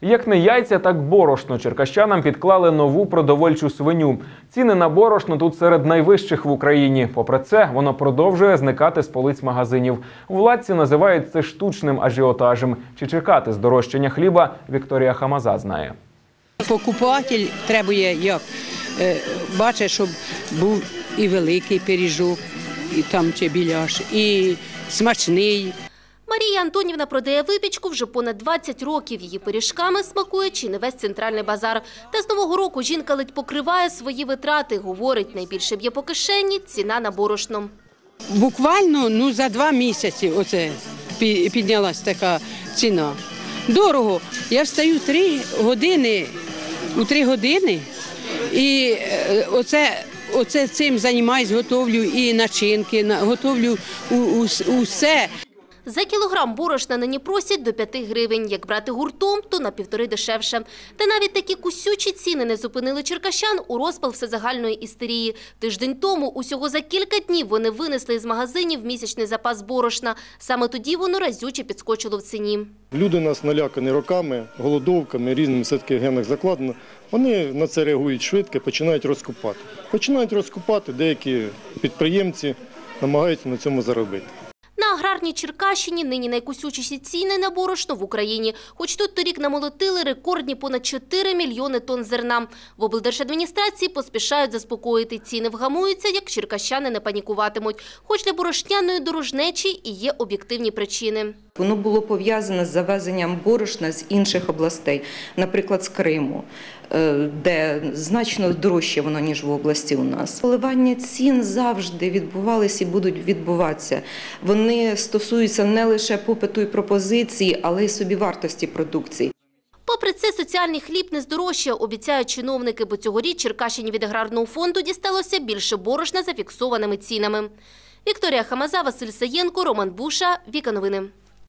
Як не яйця, так борошно. Черкащанам підклали нову продовольчу свиню. Ціни на борошно тут серед найвищих в Україні. Попри це, воно продовжує зникати з полиць магазинів. Владці називають це штучним ажіотажем. Чи чекати здорожчання хліба, Вікторія Хамаза знає. Покупатель требує як? Е, Бачить, щоб був і великий пиріжок, і там чи біляш, і смачний. Марія Антонівна продає випічку вже понад 20 років. Її пиріжками смакує чи не весь центральний базар. Та з нового року жінка ледь покриває свої витрати. Говорить, найбільше б'є по кишені ціна на борошно. Буквально ну, за два місяці оце пі- піднялась така ціна. Дорого. Я встаю три години, у три години, і е, оце, оце цим займаюсь, готовлю і начинки, готовлю усе. За кілограм борошна нині просять до 5 гривень. Як брати гуртом, то на півтори дешевше. Та навіть такі кусючі ціни не зупинили черкащан у розпал всезагальної істерії. Тиждень тому, усього за кілька днів, вони винесли із магазинів місячний запас борошна. Саме тоді воно разюче підскочило в ціні. Люди нас налякані роками, голодовками, різними все-таки генах закладено. Вони на це реагують швидко, починають розкупати. Починають розкупати, деякі підприємці намагаються на цьому заробити. Аграрній Черкащині нині найкусючіші ціни на борошно в Україні. Хоч тут торік намолотили рекордні понад 4 мільйони тонн зерна. В облдержадміністрації поспішають заспокоїти. Ціни вгамуються, як черкащани не панікуватимуть. Хоч для борошняної дорожнечі і є об'єктивні причини. Воно було пов'язане з завезенням борошна з інших областей, наприклад, з Криму, е, де значно дорожче воно, ніж в області у нас. Коливання цін завжди відбувалися і будуть відбуватися. Вони стосуються не лише попиту і пропозиції, але й собівартості продукції. Попри це, соціальний хліб не здорожчає, обіцяють чиновники, бо цьогоріч Черкащині від аграрного фонду дісталося більше борошна за фіксованими цінами. Вікторія Хамаза, Василь Саєнко, Роман Буша, Віка Новини.